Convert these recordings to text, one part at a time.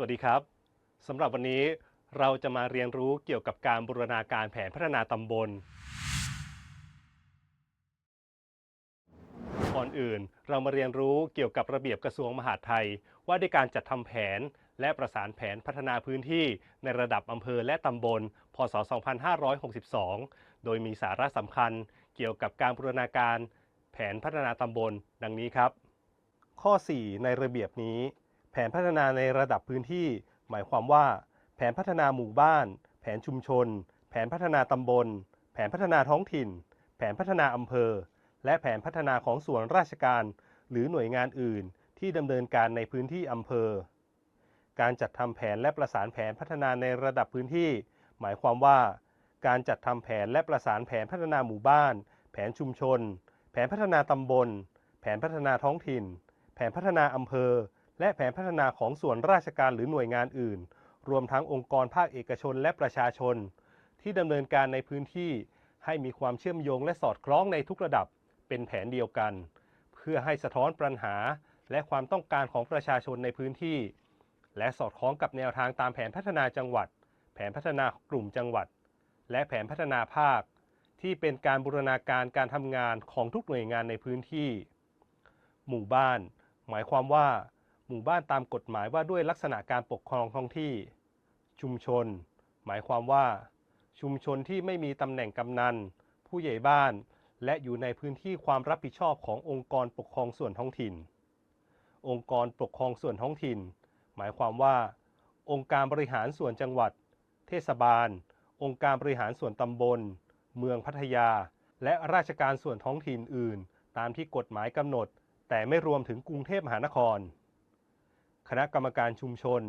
วัสดีครับสำหรับวันนี้เราจะมาเรียนรู้เกี่ยวกับการบูรณาการแผนพัฒนาตำบล ก่อนอื่นเรามาเรียนรู้เกี่ยวกับระเบียบกระทรวงมหาดไทย ว่าด้วยการจัดทำแผนและประสานแผนพัฒนาพื้นที่ในระดับอำเภอและตำบล พศ 2562 โดยมีสาระสำคัญเกี่ยวกับการบูรณาการแผนพัฒนาตำบล ดังนี้ครับ ข้อ 4 ในระเบียบนี้ แผนพัฒนาในระดับพื้นที่ หมายความว่า แผนพัฒนาหมู่บ้าน แผนชุมชน แผนพัฒนาตำบล แผนพัฒนาท้องถิ่น แผนพัฒนาอำเภอ และแผนพัฒนาของส่วนราชการ หรือหน่วยงานอื่น ที่ดำเนินการในพื้นที่อำเภอ การจัดทำแผนและประสานแผนพัฒนาในระดับพื้นที่ หมายความว่า การจัดทำแผนและประสานแผนพัฒนาหมู่บ้าน แผนชุมชน แผนพัฒนาตำบล แผนพัฒนาท้องถิ่น แผนพัฒนาอำเภอ และแผนพัฒนาของส่วนราชการหรือหน่วยงานอื่น รวมทั้งองค์กรภาคเอกชนและประชาชน ที่ดำเนินการในพื้นที่ให้มีความเชื่อมโยงและสอดคล้องในทุกระดับเป็นแผนเดียวกัน เพื่อให้สะท้อนปัญหาและความต้องการของประชาชนในพื้นที่ และสอดคล้องกับแนวทางตามแผนพัฒนาจังหวัด แผนพัฒนากลุ่มจังหวัด และแผนพัฒนาภาค ที่เป็นการบูรณาการการทำงานของทุกหน่วยงานในพื้นที่ หมู่บ้าน หมายความว่า หมู่บ้านตามกฎหมายว่าด้วยลักษณะการปกครองท้องที่ ชุมชน หมายความว่า ชุมชนที่ไม่มีตำแหน่งกำนัน ผู้ใหญ่บ้าน และอยู่ในพื้นที่ความรับผิดชอบขององค์กรปกครองส่วนท้องถิ่น องค์กรปกครองส่วนท้องถิ่น หมายความว่า องค์การบริหารส่วนจังหวัด เทศบาล องค์การบริหารส่วนตำบล เมืองพัทยา และราชการส่วนท้องถิ่นอื่น ตามที่กฎหมายกำหนด แต่ไม่รวมถึงกรุงเทพมหานคร คณะกรรมการชุมชน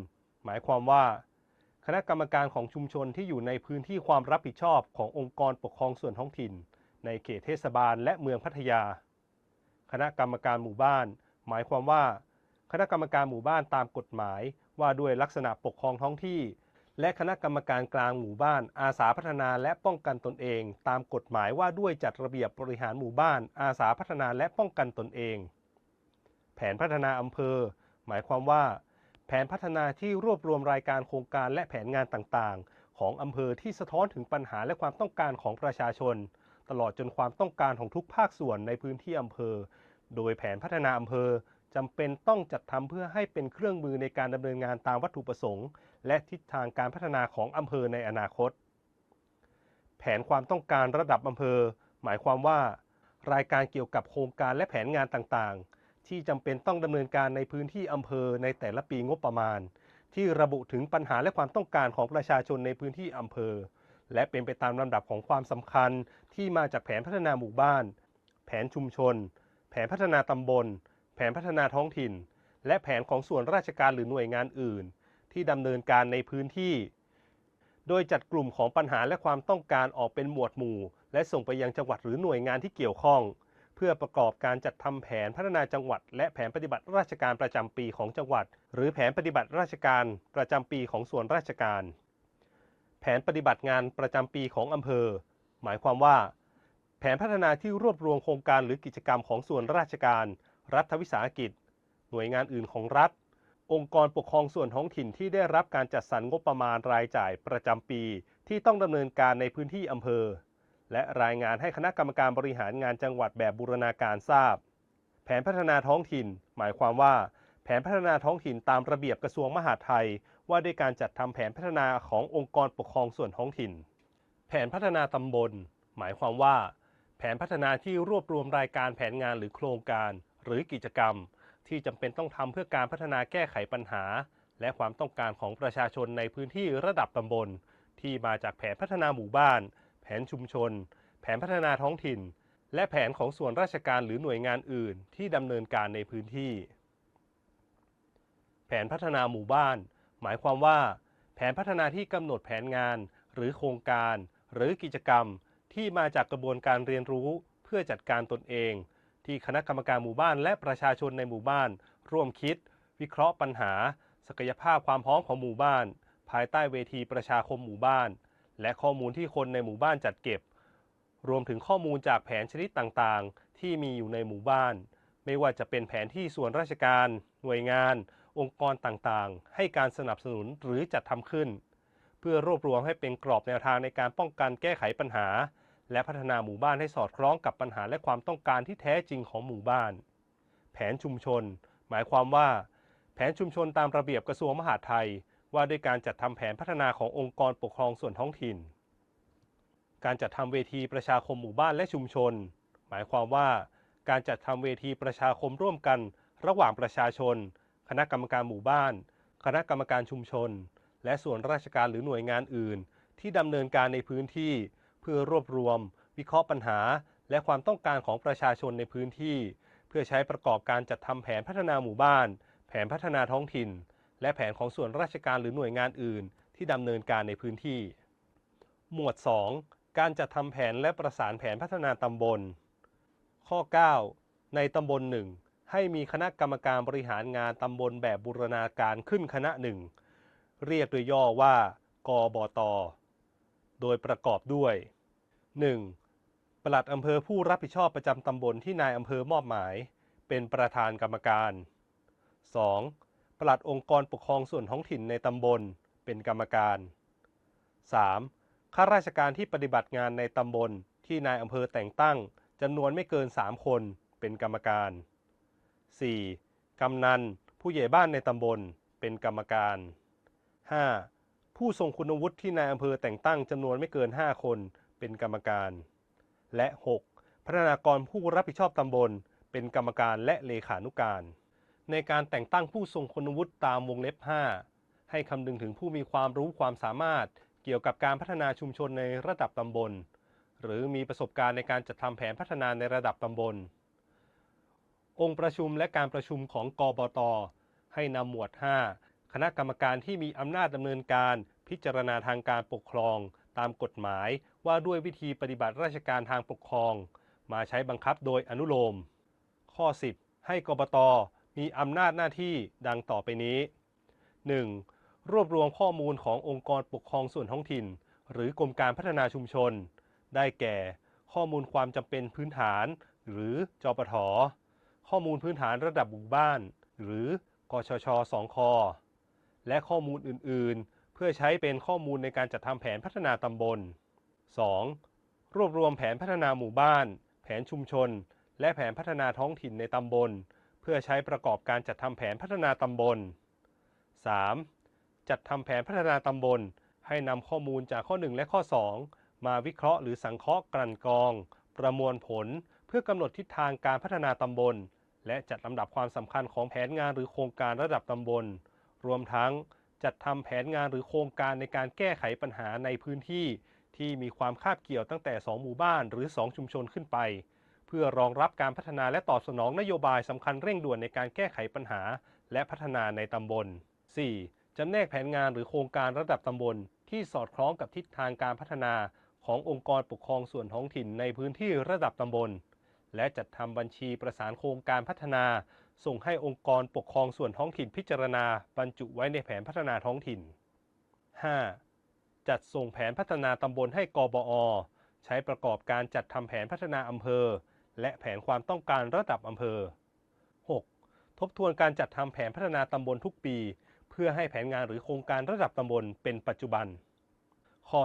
หมายความว่า คณะกรรมการของชุมชนที่อยู่ในพื้นที่ความรับผิดชอบขององค์กรปกครองส่วนท้องถิ่น ในเขตเทศบาลและเมืองพัทยา คณะกรรมการหมู่บ้าน หมายความว่า คณะกรรมการหมู่บ้านตามกฎหมาย ว่าด้วยลักษณะปกครองท้องที่ และคณะกรรมการกลางหมู่บ้าน อาสาพัฒนาและป้องกันตนเอง ตามกฎหมายว่าด้วยจัดระเบียบบริหารหมู่บ้าน อาสาพัฒนาและป้องกันตนเอง แผนพัฒนาอำเภอ หมายความว่า แผนพัฒนาที่รวบรวมรายการโครงการและแผนงานต่างๆ ของอำเภอที่สะท้อนถึงปัญหาและความต้องการของประชาชน ตลอดจนความต้องการของทุกภาคส่วนในพื้นที่อำเภอ โดยแผนพัฒนาอำเภอจำเป็นต้องจัดทำเพื่อให้เป็นเครื่องมือในการดำเนินงานตามวัตถุประสงค์ และทิศทางการพัฒนาของอำเภอในอนาคต แผนความต้องการระดับอำเภอ หมายความว่า รายการเกี่ยวกับโครงการและแผนงานต่างๆ ที่จำเป็นต้องดำเนินการในพื้นที่อำเภอในแต่ละปีงบประมาณ ที่ระบุถึงปัญหาและความต้องการของประชาชนในพื้นที่อำเภอ และเป็นไปตามลำดับของความสำคัญที่มาจากแผนพัฒนาหมู่บ้าน แผนชุมชน แผนพัฒนาตำบล แผนพัฒนาท้องถิ่น และแผนของส่วนราชการหรือหน่วยงานอื่น ที่ดำเนินการในพื้นที่ โดยจัดกลุ่มของปัญหาและความต้องการออกเป็นหมวดหมู่ และส่งไปยังจังหวัดหรือหน่วยงานที่เกี่ยวข้อง พื่อประกอบการจัดทำแผนพัฒนาจังหวัด และแผนปฏิบัติราชการประจำปีของจังหวัด หรือแผนปฏิบัติราชการประจำปีของส่วนราชการ แผนปฏิบัติงานประจำปีของอำเภอ หมายความว่า แผนพัฒนาที่รวบรวมโครงการหรือกิจกรรมของส่วนราชการ รัฐวิสาหกิจ หน่วยงานอื่นของรัฐ องค์กรปกครองส่วนท้องถิ่นที่ได้รับการจัดสรรงบประมาณรายจ่ายประจำปี ที่ต้องดำเนินการในพื้นที่อำเภอ และรายงานให้คณะกรรมการบริหารงานจังหวัดแบบบูรณาการทราบ แผนพัฒนาท้องถิ่น หมายความว่า แผนพัฒนาท้องถิ่นตามระเบียบกระทรวงมหาดไทย ว่าด้วยการจัดทำแผนพัฒนาขององค์กรปกครองส่วนท้องถิ่น แผนพัฒนาตำบล หมายความว่า แผนพัฒนาที่รวบรวมรายการแผนงานหรือโครงการ หรือกิจกรรม ที่จำเป็นต้องทำเพื่อการพัฒนาแก้ไขปัญหา และความต้องการของประชาชนในพื้นที่ระดับตำบล ที่มาจากแผนพัฒนาหมู่บ้าน แผนชุมชน แผนพัฒนาท้องถิ่น และแผนของส่วนราชการหรือหน่วยงานอื่น ที่ดำเนินการในพื้นที่ แผนพัฒนาหมู่บ้าน หมายความว่า แผนพัฒนาที่กำหนดแผนงาน หรือโครงการ หรือกิจกรรม ที่มาจากกระบวนการเรียนรู้ เพื่อจัดการตนเอง ที่คณะกรรมการหมู่บ้านและประชาชนในหมู่บ้าน ร่วมคิด วิเคราะห์ปัญหา ศักยภาพความพร้อมของหมู่บ้าน ภายใต้เวทีประชาคมหมู่บ้าน และข้อมูลที่คนในหมู่บ้านจัดเก็บ รวมถึงข้อมูลจากแผนชนิดต่างๆ ที่มีอยู่ในหมู่บ้าน ไม่ว่าจะเป็นแผนที่ส่วนราชการ หน่วยงาน องค์กรต่างๆ ให้การสนับสนุนหรือจัดทำขึ้น เพื่อรวบรวมให้เป็นกรอบแนวทางในการป้องกันแก้ไขปัญหา และพัฒนาหมู่บ้านให้สอดคล้องกับปัญหาและความต้องการที่แท้จริงของหมู่บ้าน แผนชุมชน หมายความว่า แผนชุมชนตามระเบียบกระทรวงมหาดไทย ว่าด้วยการจัดทำแผนพัฒนาขององค์กรปกครองส่วนท้องถิ่น การจัดทำเวทีประชาคมหมู่บ้านและชุมชน หมายความว่า การจัดทำเวทีประชาคมร่วมกัน ระหว่างประชาชน คณะกรรมการหมู่บ้าน คณะกรรมการชุมชน และส่วนราชการหรือหน่วยงานอื่น ที่ดำเนินการในพื้นที่ เพื่อรวบรวม วิเคราะห์ปัญหา และความต้องการของประชาชนในพื้นที่ เพื่อใช้ประกอบการจัดทำแผนพัฒนาหมู่บ้าน แผนพัฒนาท้องถิ่น และแผนของส่วนราชการหรือหน่วยงานอื่น ที่ดำเนินการในพื้นที่ หมวด 2 การจัดทำแผนและประสานแผนพัฒนาตำบล ข้อ 9 ในตำบลหนึ่งให้มีคณะกรรมการบริหารงานตำบลแบบบูรณาการขึ้นคณะหนึ่งเรียกโดยย่อว่ากบต โดยประกอบด้วย 1. ปลัดอำเภอผู้รับผิดชอบประจำตำบลที่นายอำเภอมอบหมาย เป็นประธานกรรมการ 2. ปลัดองค์กรปกครองส่วนท้องถิ่นในตำบล เป็นกรรมการ 3. ข้าราชการที่ปฏิบัติงานในตำบลที่นายอำเภอแต่งตั้งจำนวนไม่เกิน 3 คนเป็นกรรมการ 4. กำนัน ผู้ใหญ่บ้านในตำบล เป็นกรรมการ 5. ผู้ทรงคุณวุฒิที่นายอำเภอแต่งตั้งจำนวนไม่เกิน 5 คนเป็นกรรมการ และ 6. พัฒนากรผู้รับผิดชอบตำบล เป็นกรรมการและเลขานุการ ในการแต่งตั้งผู้ทรงคุณวุฒิตามวงเล็บ 5 ให้คำนึงถึงผู้มีความรู้ความสามารถเกี่ยวกับการพัฒนาชุมชนในระดับตำบล หรือมีประสบการณ์ในการจัดทำแผนพัฒนาในระดับตำบล องค์ประชุมและการประชุมของกบต ให้นำหมวด 5 คณะกรรมการที่มีอำนาจดำเนินการพิจารณาทางการปกครอง ตามกฎหมายว่าด้วยวิธีปฏิบัติราชการทางปกครอง มาใช้บังคับโดยอนุโลม ข้อ 10 ให้กบต มีอำนาจหน้าที่ดังต่อไปนี้ 1. รวบรวมข้อมูลขององค์กรปกครองส่วนท้องถิ่น หรือกรมการพัฒนาชุมชน ได้แก่ ข้อมูลความจำเป็นพื้นฐาน หรือจปทข้อมูลพื้นฐานระดับหมู่บ้าน หรือกชช2คอและข้อมูลอื่น ๆ เพื่อใช้เป็นข้อมูลในการจัดทำแผนพัฒนาตำบล 2. รวบรวมแผนพัฒนาหมู่บ้าน แผนชุมชน และแผนพัฒนาท้องถิ่นในตำบล เพื่อใช้ประกอบการจัดทำแผนพัฒนาตำบล 3. จัดทำแผนพัฒนาตำบล ให้นำข้อมูลจากข้อ 1 และข้อ 2 มาวิเคราะห์หรือสังเคราะห์กลั่นกรอง ประมวลผลเพื่อกำหนดทิศทางการพัฒนาตำบล และจัดลำดับความสำคัญของแผนงานหรือโครงการระดับตำบล รวมทั้งจัดทำแผนงานหรือโครงการในการแก้ไขปัญหาในพื้นที่ ที่มีความคาบเกี่ยวตั้งแต่ 2 หมู่บ้านหรือ 2 ชุมชนขึ้นไป พื่อรองรับการพัฒนาและตอบสนองนโยบายสำคัญเร่งด่วนในการแก้ไขปัญหา และพัฒนาในตำบล 4. จำแนกแผนงานหรือโครงการระดับตำบล ที่สอดคล้องกับทิศทางการพัฒนาขององค์กรปกครองส่วนท้องถิ่นในพื้นที่ระดับตำบล และจัดทำบัญชีประสานโครงการพัฒนา ส่งให้องค์กรปกครองส่วนท้องถิ่นพิจารณา บรรจุไว้ในแผนพัฒนาท้องถิ่น 5. จัดส่งแผนพัฒนาตำบลให้กบอ ใช้ประกอบการจัดทำแผนพัฒนาอำเภอ และแผนความต้องการระดับอำเภอ 6. ทบทวนการจัดทำแผนพัฒนาตำบลทุกปี เพื่อให้แผนงานหรือโครงการระดับตำบลเป็นปัจจุบัน ข้อ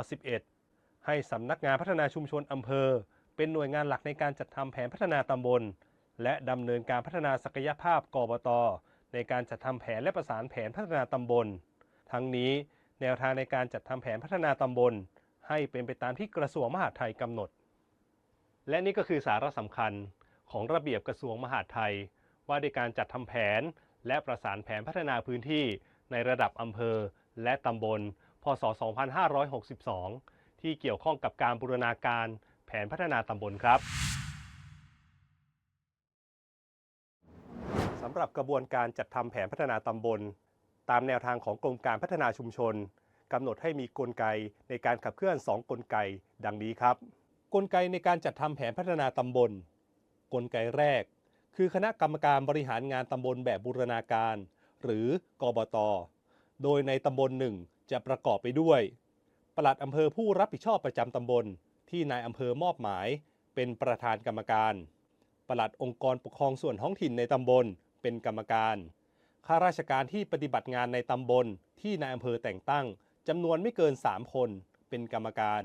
11 ให้สำนักงานพัฒนาชุมชนอำเภอ เป็นหน่วยงานหลักในการจัดทำแผนพัฒนาตำบล และดำเนินการพัฒนาศักยภาพกบตในการจัดทำแผนและประสานแผนพัฒนาตำบล ทั้งนี้ แนวทางในการจัดทำแผนพัฒนาตำบล ให้เป็นไปตามที่กระทรวงมหาดไทยกำหนด และนี่ก็คือสาระสำคัญของระเบียบกระทรวงมหาดไทย ว่าด้วยการจัดทำแผน และประสานแผนพัฒนาพื้นที่ในระดับอำเภอ และตำบล พศ 2562 ที่เกี่ยวข้องกับการบูรณาการแผนพัฒนาตำบลครับสำหรับกระบวนการจัดทำแผนพัฒนาตำบล ตามแนวทางของกรมการพัฒนาชุมชนกำหนดให้มีกลไกในการขับเคลื่อน 2 กลไก ดังนี้ครับ กลไกในการจัดทำแผนพัฒนาตำบล กลไกแรก คือคณะกรรมการบริหารงานตำบลแบบบูรณาการ หรือกบต โดยในตำบลหนึ่งจะประกอบไปด้วย ปลัดอำเภอผู้รับผิดชอบประจำตำบล ที่นายอำเภอมอบหมาย เป็นประธานกรรมการ ปลัดองค์กรปกครองส่วนท้องถิ่นในตำบล เป็นกรรมการข้าราชการที่ปฏิบัติงานในตำบล ที่นายอำเภอแต่งตั้งจำนวนไม่เกิน 3 คน เป็นกรรมการ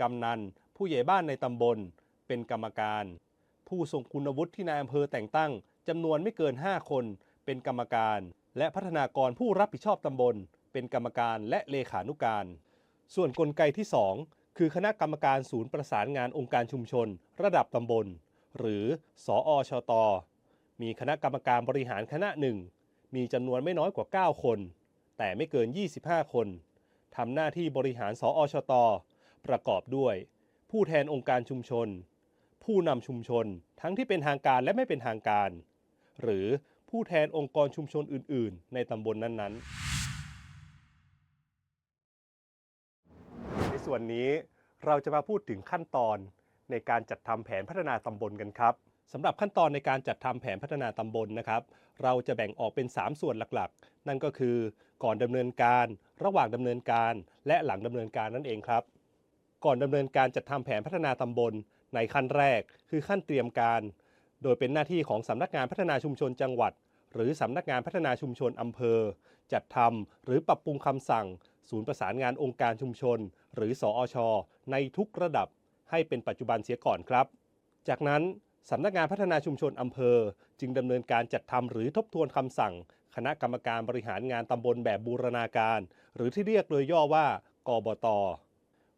กำนัน ผู้ใหญ่บ้านในตำบล เป็นกรรมการ ผู้ทรงคุณวุฒิที่นายอำเภอแต่งตั้งจำนวนไม่เกิน 5 คน เป็นกรรมการ และพัฒนากรผู้รับผิดชอบตำบล เป็นกรรมการและเลขานุการ ส่วนกลไกที่ 2 คือคณะกรรมการศูนย์ประสานงานองค์การชุมชน ระดับตำบล หรือสออชต มีคณะกรรมการบริหารคณะหนึ่งมีจำนวนไม่น้อยกว่า 9 คน แต่ไม่เกิน 25 คนทำหน้าที่บริหารสออชต ประกอบด้วย ผู้แทนองค์การชุมชน ผู้นำชุมชนทั้งที่เป็นทางการและไม่เป็นทางการ หรือผู้แทนองค์กรชุมชนอื่น ๆ ในตำบลนั้นๆ ในส่วนนี้เราจะมาพูดถึงขั้นตอนในการจัดทำแผนพัฒนาตำบลกันครับสำหรับขั้นตอนในการจัดทำแผนพัฒนาตำบลนะครับ เราจะแบ่งออกเป็น 3 ส่วนหลักๆ นั่นก็คือก่อนดำเนินการ ระหว่างดำเนินการ และหลังดำเนินการนั่นเองครับ ก่อนดำเนินการจัดทำแผนพัฒนาตำบลในขั้นแรกคือขั้นเตรียมการ โดยเป็นหน้าที่ของสำนักงานพัฒนาชุมชนจังหวัด หรือสำนักงานพัฒนาชุมชนอำเภอ จัดทำหรือปรับปรุงคำสั่ง ศูนย์ประสานงานองค์การชุมชน หรือสอช ในทุกระดับ ให้เป็นปัจจุบันเสียก่อนครับ จากนั้นสำนักงานพัฒนาชุมชนอำเภอ จึงดำเนินการจัดทำหรือทบทวนคำสั่ง คณะกรรมการบริหารงานตำบลแบบบูรณาการ หรือที่เรียกโดยย่อว่ากบต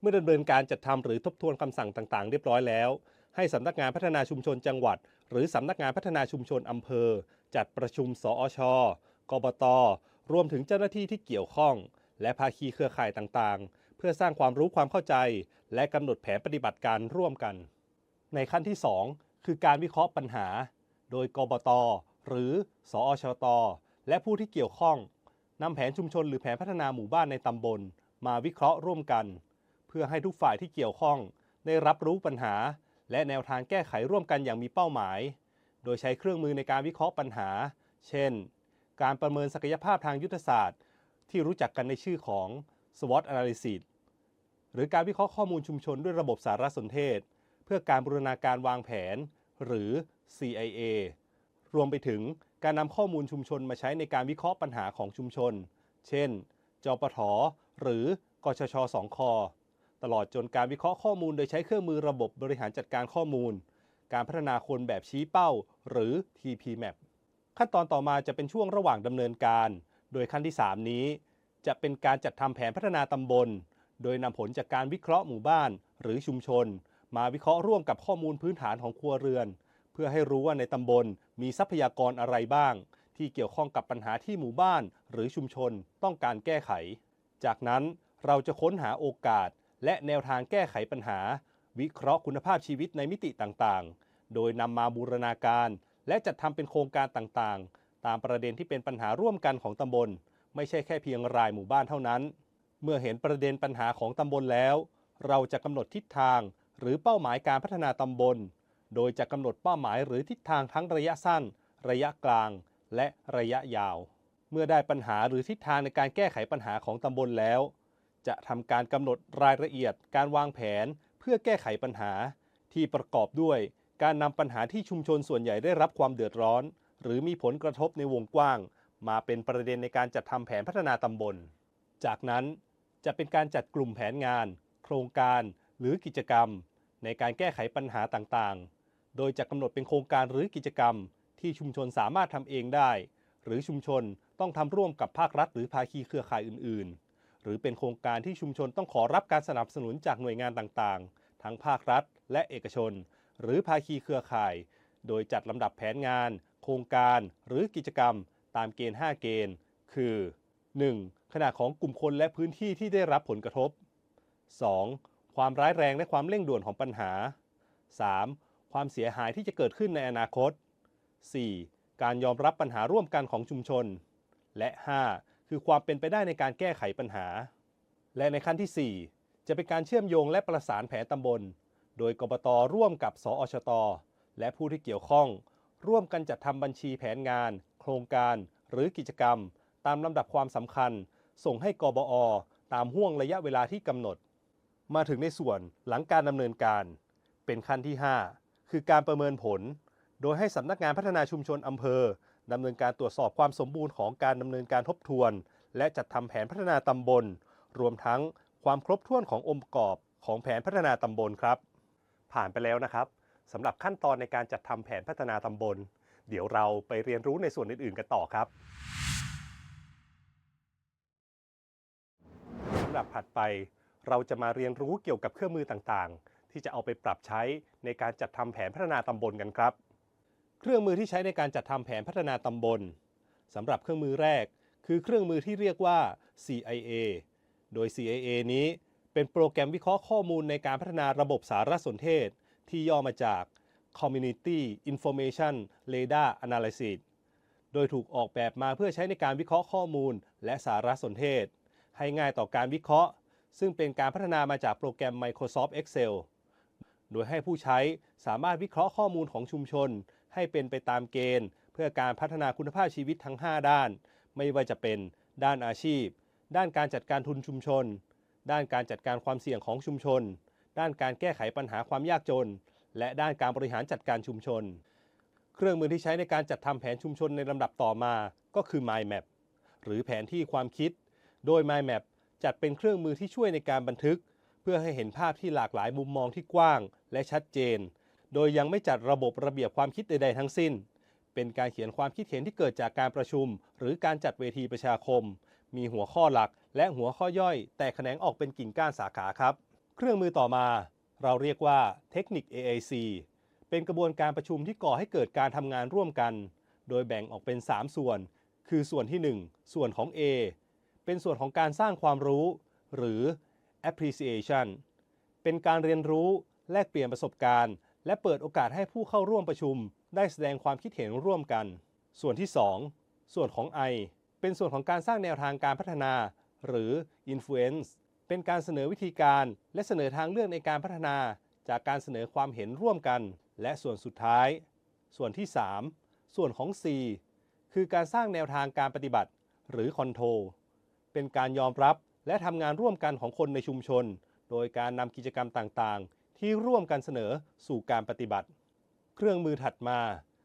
มื่อดำเนินการจัดทำหรือทบทวนคำสั่งต่างๆ เรียบร้อยแล้ว ให้สำนักงานพัฒนาชุมชนจังหวัด หรือสำนักงานพัฒนาชุมชนอำเภอ จัดประชุม สอชกบต รวมถึงเจ้าหน้าที่ที่เกี่ยวข้อง และภาคีเครือข่ายต่างๆ เพื่อสร้างความรู้ความเข้าใจ และกำหนดแผนปฏิบัติการร่วมกัน ในขั้นที่ 2 คือการวิเคราะห์ปัญหา โดยกบต หรือ สอชต และผู้ที่เกี่ยวข้องนำแผนชุมชนหรือแผนพัฒนาหมู่บ้านในตำบล มาวิเคราะห์ร่วมกัน พื่อให้ทุกฝ่ายที่เกี่ยวข้อง ได้รับรู้ปัญหา และแนวทางแก้ไขร่วมกันอย่างมีเป้าหมาย โดยใช้เครื่องมือในการวิเคราะห์ปัญหา เช่น การประเมินศักยภาพทางยุทธศาสตร์ ที่รู้จักกันในชื่อของ SWOT Analysis หรือการวิเคราะห์ข้อมูลชุมชนด้วยระบบสารสนเทศ เพื่อการบูรณาการวางแผน หรือ CIA รวมไปถึงการนำข้อมูลชุมชนมาใช้ในการวิเคราะห์ปัญหาของชุมชน เช่น จปท หรือ กชชสองคอ ตลอดจนการวิเคราะห์ข้อมูลโดยใช้เครื่องมือระบบบริหารจัดการข้อมูล การพัฒนาคนแบบชี้เป้า หรือ TPMAP ขั้นตอนต่อมาจะเป็นช่วงระหว่างดำเนินการ โดยขั้นที่ 3 นี้ จะเป็นการจัดทำแผนพัฒนาตำบล โดยนำผลจากการวิเคราะห์หมู่บ้าน หรือชุมชน มาวิเคราะห์ร่วมกับข้อมูลพื้นฐานของครัวเรือน เพื่อให้รู้ว่าในตำบลมีทรัพยากรอะไรบ้าง ที่เกี่ยวข้องกับปัญหาที่หมู่บ้าน หรือชุมชนต้องการแก้ไข จากนั้นเราจะค้นหาโอกาส และแนวทางแก้ไขปัญหา วิเคราะห์คุณภาพชีวิตในมิติต่างๆ โดยนำมาบูรณาการ และจัดทำเป็นโครงการต่างๆ ตามประเด็นที่เป็นปัญหาร่วมกันของตำบล ไม่ใช่แค่เพียงรายหมู่บ้านเท่านั้น เมื่อเห็นประเด็นปัญหาของตำบลแล้ว เราจะกำหนดทิศทาง หรือเป้าหมายการพัฒนาตำบล โดยจะกำหนดเป้าหมายหรือทิศทางทั้งระยะสั้น ระยะกลาง และระยะยาว เมื่อได้ปัญหาหรือทิศทางในการแก้ไขปัญหาของตำบลแล้ว จะทำการกำหนดรายละเอียดการวางแผนเพื่อแก้ไขปัญหา ที่ประกอบด้วยการนำปัญหาที่ชุมชนส่วนใหญ่ได้รับความเดือดร้อน หรือมีผลกระทบในวงกว้าง มาเป็นประเด็นในการจัดทำแผนพัฒนาตำบล จากนั้นจะเป็นการจัดกลุ่มแผนงาน โครงการ หรือกิจกรรม ในการแก้ไขปัญหาต่างๆ โดยจะกำหนดเป็นโครงการหรือกิจกรรม ที่ชุมชนสามารถทำเองได้ หรือชุมชนต้องทำร่วมกับภาครัฐ หรือภาคีเครือข่ายอื่น ๆ หรือเป็นโครงการที่ชุมชนต้องขอรับการสนับสนุนจากหน่วยงานต่างๆ ทั้งภาครัฐ และเอกชน หรือภาคีเครือข่าย โดยจัดลำดับแผนงาน โครงการหรือกิจกรรม ตามเกณฑ์ 5 เกณฑ์ คือ 1. ขนาดของกลุ่มคนและพื้นที่ที่ได้รับผลกระทบ 2. ความร้ายแรงและความเร่งด่วนของปัญหา 3. ความเสียหายที่จะเกิดขึ้นในอนาคต 4. การยอมรับปัญหาร่วมกันของชุมชน และ 5. คือความเป็นไปได้ในการแก้ไขปัญหา และในขั้นที่ 4 จะเป็นการเชื่อมโยงและประสานแผนตำบล โดยกบตร่วมกับ สอชต และผู้ที่เกี่ยวข้อง ร่วมกันจัดทำบัญชีแผนงาน โครงการ หรือกิจกรรม ตามลำดับความสำคัญ ส่งให้กบอ ตามห่วงระยะเวลาที่กำหนด มาถึงในส่วนหลังการดำเนินการ เป็นขั้นที่ 5 คือการประเมินผล โดยให้สำนักงานพัฒนาชุมชนอำเภอ ดำเนินการตรวจสอบความสมบูรณ์ของการดำเนินการทบทวน และจัดทำแผนพัฒนาตำบล รวมทั้งความครบถ้วนขององค์ประกอบของแผนพัฒนาตำบลครับ ผ่านไปแล้วนะครับสำหรับขั้นตอนในการจัดทำแผนพัฒนาตำบล เดี๋ยวเราไปเรียนรู้ในส่วนอื่น ๆ กันต่อครับสำหรับถัดไป เราจะมาเรียนรู้เกี่ยวกับเครื่องมือต่างๆ ที่จะเอาไปปรับใช้ในการจัดทำแผนพัฒนาตำบลกันครับ เครื่องมือที่ใช้ในการจัดทำแผนพัฒนาตำบลสำหรับเครื่องมือแรก คือเครื่องมือที่เรียกว่า CIA โดย CIA นี้เป็นโปรแกรมวิเคราะห์ข้อมูลในการพัฒนาระบบสารสนเทศ ที่ย่อมาจาก Community Information Radar Analysis โดยถูกออกแบบมาเพื่อใช้ในการวิเคราะห์ข้อมูล และสารสนเทศ ให้ง่ายต่อการวิเคราะห์ ซึ่งเป็นการพัฒนามาจากโปรแกรม Microsoft Excel โดยให้ผู้ใช้สามารถวิเคราะห์ข้อมูลของชุมชน ให้เป็นไปตามเกณฑ์ เพื่อการพัฒนาคุณภาพชีวิตทั้ง 5 ด้าน ไม่ว่าจะเป็นด้านอาชีพ ด้านการจัดการทุนชุมชน ด้านการจัดการความเสี่ยงของชุมชน ด้านการแก้ไขปัญหาความยากจน และด้านการบริหารจัดการชุมชน เครื่องมือที่ใช้ในการจัดทำแผนชุมชนในลำดับต่อมาก็คือ MindMap หรือแผนที่ความคิด โดย MindMap จัดเป็นเครื่องมือที่ช่วยในการบันทึก เพื่อให้เห็นภาพที่หลากหลายมุมมองที่กว้างและชัดเจน โดยยังไม่จัดระบบระเบียบความคิดใด ๆ ทั้งสิ้น เป็นการเขียนความคิดเห็นที่เกิดจากการประชุม หรือการจัดเวทีประชาคม มีหัวข้อหลักและหัวข้อย่อย แตกแขนงออกเป็นกิ่งก้านสาขาครับ เครื่องมือต่อมา เราเรียกว่าเทคนิค AIC เป็นกระบวนการประชุมที่ก่อให้เกิดการทำงานร่วมกัน โดยแบ่งออกเป็น 3 ส่วน คือส่วนที่ 1 ส่วนของ A เป็นส่วนของการสร้างความรู้ หรือ appreciation เป็นการเรียนรู้แลกเปลี่ยนประสบการณ์ และเปิดโอกาสให้ผู้เข้าร่วมประชุม ได้แสดงความคิดเห็นร่วมกัน ส่วนที่ 2 ส่วนของ I เป็นส่วนของการสร้างแนวทางการพัฒนา หรือ influence เป็นการเสนอวิธีการและเสนอทางเลือกในการพัฒนา จากการเสนอความเห็นร่วมกัน และส่วนสุดท้าย ส่วนที่ 3 ส่วนของ C คือการสร้างแนวทางการปฏิบัติ หรือ control เป็นการยอมรับและทำงานร่วมกันของคนในชุมชน โดยการนำกิจกรรมต่างๆ ที่ร่วมกันเสนอสู่การปฏิบัติ เครื่องมือถัดมา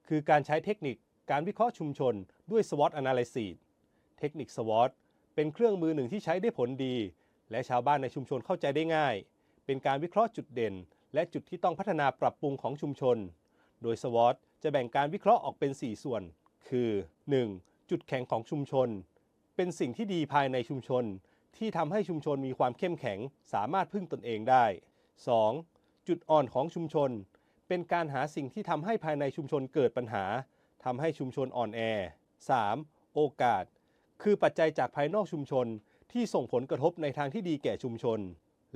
คือการใช้เทคนิคการวิเคราะห์ชุมชนด้วย SWOT Analysis เทคนิค SWOT เป็นเครื่องมือหนึ่งที่ใช้ได้ผลดี และชาวบ้านในชุมชนเข้าใจได้ง่าย เป็นการวิเคราะห์จุดเด่น และจุดที่ต้องพัฒนาปรับปรุงของชุมชน โดย SWOT จะแบ่งการวิเคราะห์ออกเป็น 4 ส่วน คือ 1. จุดแข็งของชุมชน เป็นสิ่งที่ดีภายในชุมชน ที่ทำให้ชุมชนมีความเข้มแข็ง สามารถพึ่งตนเองได้ 2. จุดอ่อนของชุมชน เป็นการหาสิ่งที่ทำให้ภายในชุมชนเกิดปัญหาทำให้ชุมชนอ่อนแอ 3. โอกาส คือปัจจัยจากภายนอกชุมชนที่ส่งผลกระทบในทางที่ดีแก่ชุมชน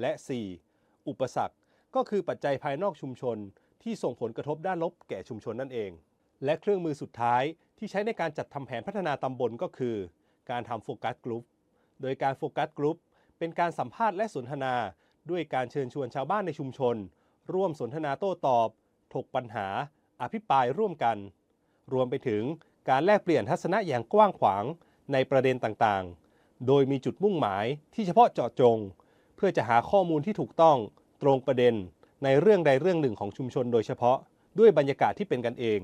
และ 4. อุปสรรค ก็คือปัจจัยภายนอกชุมชน ที่ส่งผลกระทบด้านลบแก่ชุมชนนั่นเอง และเครื่องมือสุดท้ายที่ใช้ในการจัดทำแผนพัฒนาตำบลก็คือ การทำโฟกัสกลุ่มโดยการโฟกัสกลุ่มเป็นการสัมภาษณ์และสนทนา ด้วยการเชิญชวนชาวบ้านในชุมชน ร่วมสนทนาโต้ตอบ ถกปัญหา อภิปรายร่วมกัน รวมไปถึงการแลกเปลี่ยนทัศนะอย่างกว้างขวางในประเด็นต่างๆ โดยมีจุดมุ่งหมายที่เฉพาะเจาะจง เพื่อจะหาข้อมูลที่ถูกต้องตรงประเด็นในเรื่องใดเรื่องหนึ่งของชุมชนโดยเฉพาะด้วยบรรยากาศที่เป็นกันเอง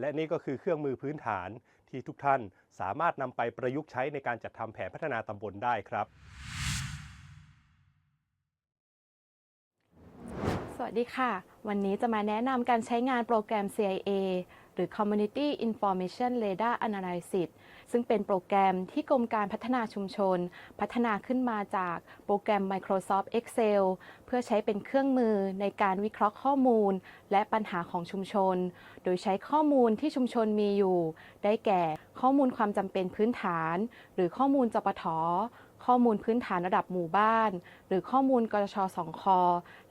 และนี่ก็คือเครื่องมือพื้นฐานที่ทุกท่านสามารถนำไปประยุกต์ใช้ในการจัดทำแผนพัฒนาตำบลได้ครับ สวัสดีค่ะ วันนี้จะมาแนะนำการใช้งานโปรแกรม CIA หรือ Community Information Radar Analysis ซึ่งเป็นโปรแกรมที่กรมการพัฒนาชุมชน พัฒนาขึ้นมาจากโปรแกรม Microsoft Excel เพื่อใช้เป็นเครื่องมือในการวิเคราะห์ข้อมูล และปัญหาของชุมชน โดยใช้ข้อมูลที่ชุมชนมีอยู่ ได้แก่ข้อมูลความจำเป็นพื้นฐาน หรือข้อมูลจปท ข้อมูลพื้นฐานระดับหมู่บ้าน หรือข้อมูลกรชสองคอ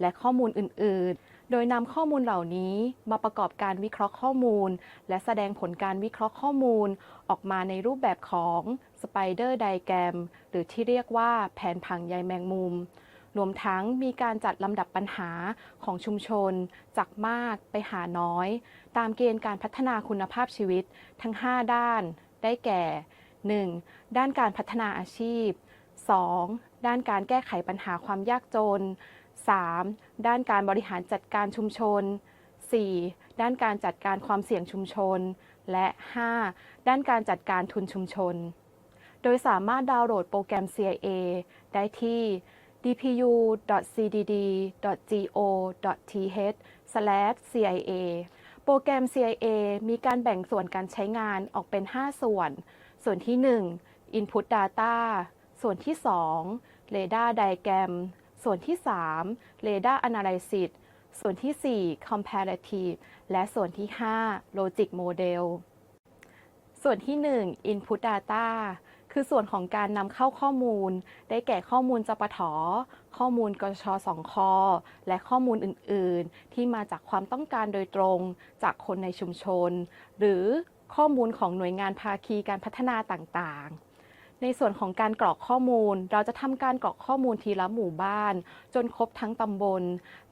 และข้อมูลอื่น ๆ โดยนำข้อมูลเหล่านี้มาประกอบการวิเคราะห์ข้อมูล และแสดงผลการวิเคราะห์ข้อมูล ออกมาในรูปแบบของ Spider Diagram หรือที่เรียกว่าแผนผังใยแมงมุมรวมทั้งมีการจัดลำดับปัญหาของชุมชน จากมากไปหาน้อย ตามเกณฑ์การพัฒนาคุณภาพชีวิตทั้ง 5 ด้าน ได้แก่ 1. ด้านการพัฒนาอาชีพ 2. ด้านการแก้ไขปัญหาความยากจน 3. ด้านการบริหารจัดการชุมชน 4. ด้านการจัดการความเสี่ยงชุมชน และ 5. ด้านการจัดการทุนชุมชน โดยสามารถดาวน์โหลดโปรแกรม CIA ได้ที่ dpu.cdd.go.th/cia โปรแกรม CIA มีการแบ่งส่วนการใช้งานออกเป็น 5 ส่วน ส่วนที่ 1 Input Data ส่วนที่2 Radar Diagram ส่วนที่3 Radar Analysis ส่วนที่ 4 Comparative และส่วนที่ 5 Logic Model ส่วนที่ 1 Input Data คือส่วนของการนำเข้าข้อมูล ได้แก่ข้อมูลจปทข้อมูลกชสองคอและข้อมูลอื่น ๆ ที่มาจากความต้องการโดยตรงจากคนในชุมชน หรือข้อมูลของหน่วยงานภาคีการพัฒนาต่าง ๆ ในส่วนของการกรอกข้อมูล เราจะทำการกรอกข้อมูลทีละหมู่บ้าน จนครบทั้งตำบล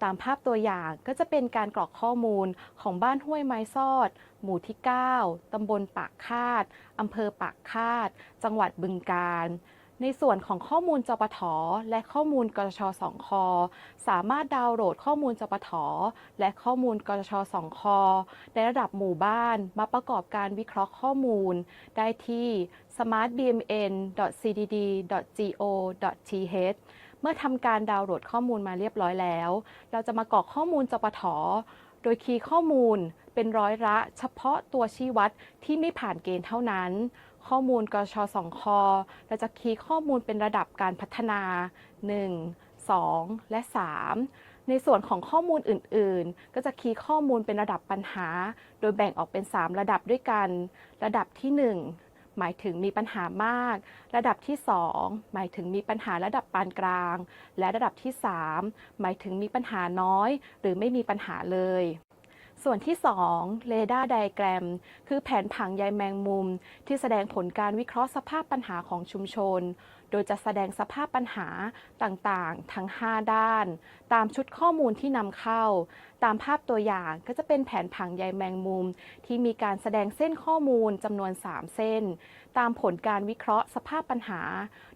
ตามภาพตัวอย่างก็จะเป็นการกรอกข้อมูลของบ้านห้วยไม้ซอด หมู่ที่ 9 ตำบลปากคาด อำเภอปากคาด จังหวัดบึงกาฬ ในส่วนของข้อมูลจปทและข้อมูลกชสองคสามารถดาวน์โหลดข้อมูลจปทและข้อมูลกชสองคในระดับหมู่บ้านมาประกอบการวิเคราะห์ข้อมูล ได้ที่ smartbmn.cdd.go.th เมื่อทำการดาวน์โหลดข้อมูลมาเรียบร้อยแล้ว เราจะมากรอกข้อมูลจปทโดยคีย์ข้อมูลเป็นร้อยละ เฉพาะตัวชี้วัดที่ไม่ผ่านเกณฑ์เท่านั้น ข้อมูลกชสองคเราจะคีย์ข้อมูลเป็นระดับการพัฒนา 1 2 และ 3 ในส่วนของข้อมูลอื่นๆ ก็จะคีย์ข้อมูลเป็นระดับปัญหา โดยแบ่งออกเป็น 3 ระดับด้วยกัน ระดับที่ 1 หมายถึงมีปัญหามาก ระดับที่ 2 หมายถึงมีปัญหาระดับปานกลาง และระดับที่ 3 หมายถึงมีปัญหาน้อย หรือไม่มีปัญหาเลย ส่วนที่2 Radar Diagram คือแผนผังใยแมงมุม ที่แสดงผลการวิเคราะห์สภาพปัญหาของชุมชน โดยจะแสดงสภาพปัญหาต่างๆ ทั้ง 5 ด้าน ตามชุดข้อมูลที่นำเข้า ตามภาพตัวอย่างก็จะเป็นแผนผังใยแมงมุม ที่มีการแสดงเส้นข้อมูลจำนวน 3 เส้น ตามผลการวิเคราะห์สภาพปัญหา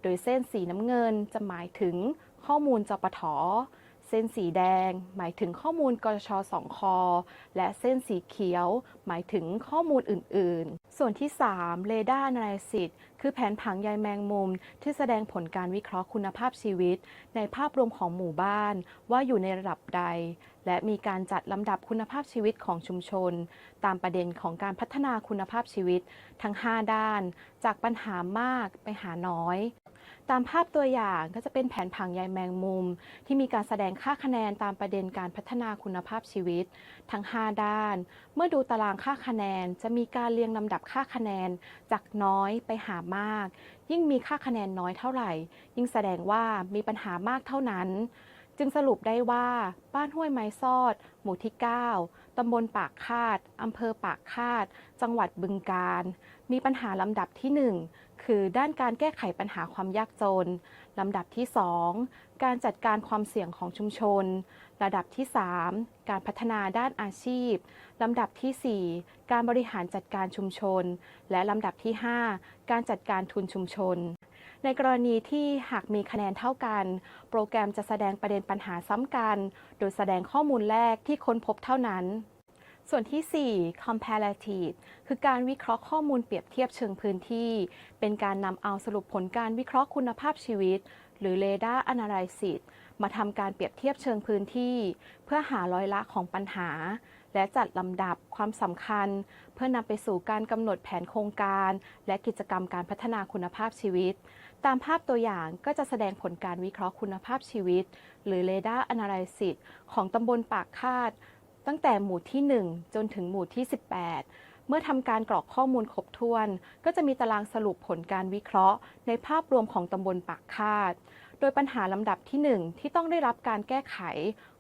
โดยเส้นสีน้ำเงินจะหมายถึงข้อมูลจปท เส้นสีแดง หมายถึงข้อมูลกชสองคอและเส้นสีเขียว หมายถึงข้อมูลอื่น ๆ ส่วนที่3 Radar Analysis คือแผนผังใยแมงมุม ที่แสดงผลการวิเคราะห์คุณภาพชีวิต ในภาพรวมของหมู่บ้าน ว่าอยู่ในระดับใด และมีการจัดลำดับคุณภาพชีวิตของชุมชน ตามประเด็นของการพัฒนาคุณภาพชีวิต ทั้ง 5 ด้าน จากปัญหามากไปหาน้อย ตามภาพตัวอย่างก็จะเป็นแผนผังใยแมงมุม ที่มีการแสดงค่าคะแนนตามประเด็นการพัฒนาคุณภาพชีวิต ทั้ง 5 ด้าน เมื่อดูตารางค่าคะแนนจะมีการเรียงลำดับค่าคะแนนจากน้อยไปหามาก ยิ่งมีค่าคะแนนน้อยเท่าไหร่ ยิ่งแสดงว่ามีปัญหามากเท่านั้น จึงสรุปได้ว่าบ้านห้วยไม้ซอด หมู่ที่ 9 ตำบลปากคาด อำเภอปากคาด จังหวัดบึงกาฬมีปัญหาลำดับที่ 1 คือด้านการแก้ไขปัญหาความยากจน ลำดับที่ 2 การจัดการความเสี่ยงของชุมชน ระดับที่ 3 การพัฒนาด้านอาชีพ ลำดับทีสี่ 4 การบริหารจัดการชุมชน และลำดับที่ 5 การจัดการทุนชุมชน ในกรณีที่หากมีคะแนนเท่ากัน โปรแกรมจะแสดงประเด็นปัญหาซ้ำกัน โดยแสดงข้อมูลแรกที่ค้นพบเท่านั้น ส่วนที่ 4 comparative คือการวิเคราะห์ข้อมูลเปรียบเทียบเชิงพื้นที่ เป็นการนำเอาสรุปผลการวิเคราะห์คุณภาพชีวิต หรือ Radar Analysis มาทำการเปรียบเทียบเชิงพื้นที่ เพื่อหาร้อยละของปัญหา และจัดลำดับความสำคัญ เพื่อนำไปสู่การกำหนดแผนโครงการ และกิจกรรมการพัฒนาคุณภาพชีวิต ตามภาพตัวอย่างก็จะแสดงผลการวิเคราะห์คุณภาพชีวิต หรือ Radar Analysis ของตำบลปากคาด ตั้งแต่หมู่ที่ 1 จนถึงหมู่ที่ 18 เมื่อทำการกรอกข้อมูลครบถ้วน ก็จะมีตารางสรุปผลการวิเคราะห์ ในภาพรวมของตำบลปากคาด โดยปัญหาลำดับที่ 1 ที่ต้องได้รับการแก้ไข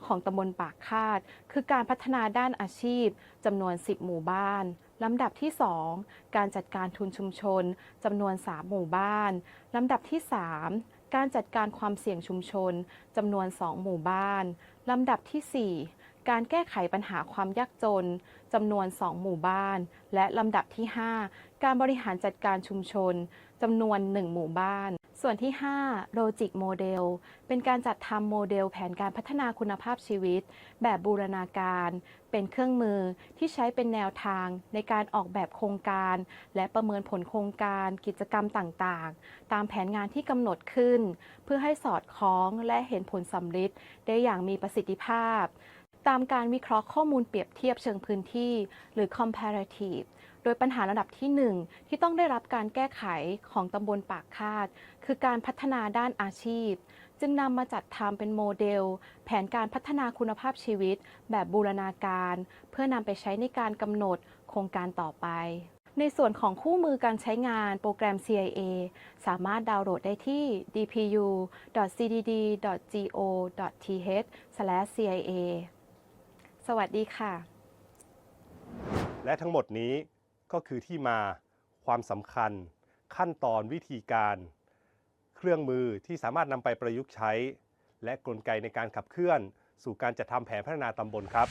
ของตำบลปากคาด คือการพัฒนาด้านอาชีพจำนวน 10 หมู่บ้านลำดับที่ 2 การจัดการทุนชุมชนจำนวน 3 หมู่บ้าน ลำดับที่ 3 การจัดการความเสี่ยงชุมชนจำนวน 2 หมู่บ้าน ลำดับทีสี่4 การแก้ไขปัญหาความยากจนจำนวน 2 หมู่บ้าน และลำดับที่ 5 การบริหารจัดการชุมชนจำนวน 1 หมู่บ้าน ส่วนที่ 5 Logic Model เป็นการจัดทำโมเดลแผนการพัฒนาคุณภาพชีวิต แบบบูรณาการ เป็นเครื่องมือที่ใช้เป็นแนวทางในการออกแบบโครงการ และประเมินผลโครงการกิจกรรมต่างๆ ตามแผนงานที่กำหนดขึ้น เพื่อให้สอดคล้องและเห็นผลสำฤทธิ์ได้อย่างมีประสิทธิภาพ ตามการวิเคราะห์ข้อมูลเปรียบเทียบเชิงพื้นที่ หรือ comparative โดยปัญหาระดับที่ 1 ที่ต้องได้รับการแก้ไขของตำบลปากคาด คือการพัฒนาด้านอาชีพ จึงนำมาจัดทำเป็นโมเดล แผนการพัฒนาคุณภาพชีวิต แบบบูรณาการ เพื่อนำไปใช้ในการกำหนดโครงการต่อไป ในส่วนของคู่มือการใช้งานโปรแกรม CIA สามารถดาวน์โหลดได้ที่ dpu.cdd.go.th/cia สวัสดีค่ะ และทั้งหมดนี้ก็คือที่มาความสำคัญ ขั้นตอนวิธีการ เครื่องมือที่สามารถนำไปประยุกต์ใช้ และกลไกในการขับเคลื่อน สู่การจัดทำแผนพัฒนาตำบลครับ